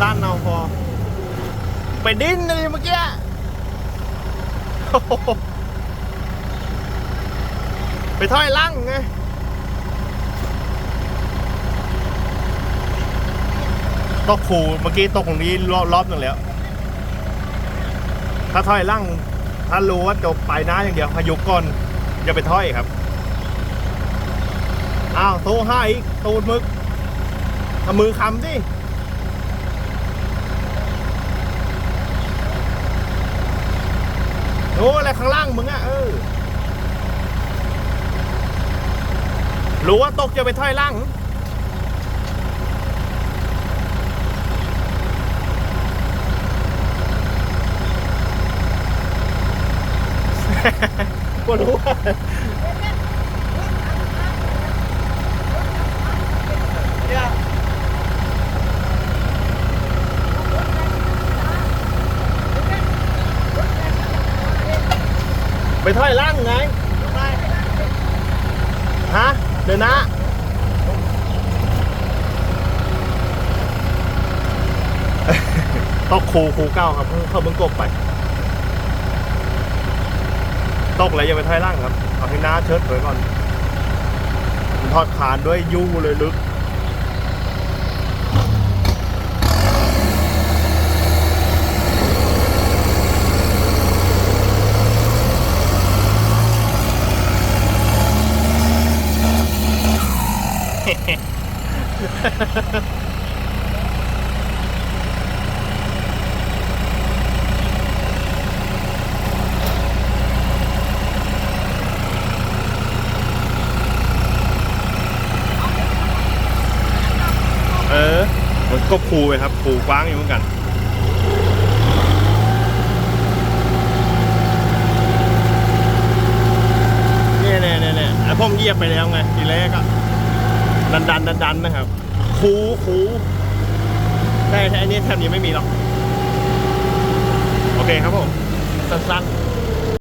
สั้นๆเอาพอ ไปดิ้นเลยเมื่อกี้ไปถ้อยล่งไงตกคูเมื่อกี้ตกตรงนี้รอบรอบหนึ่งแล้ว ถ้าถ้อยล่ง ถ้ารู้ว่าจบไปน้าอย่างเดียวพายุก่อนอย่าไปถ้อยครับ อ้าวโตห้าอีกตูดมึกเอามือคำสิ อ้อะไรข้างล่างมึงอะเออรู้ว่าตกจะไปถ้อยล่างก็รู้ว่า ไปถอยล่างไงฮะเดี๋ยวนะตกครูครูเก้าครับเพิ่งเขาเพิ่งกบไปตกเลยอย่าไปถอยล่างครับเอาให้หน้าเชิดไว้ก่อนทอดขานด้วยยู่เลยลึก เออมันก็คูไปครับคูกว้างอยู่เหมือนกันเนี่ยเนี่ยเนี่ยไอพ่อมเยียบไปแล้วไงทีแรกอะ ดันดันดันดันนะครับ คูคูแต่แต่อันนี้แทบนี้ไม่มีหรอก โอเคครับผม สั้นๆ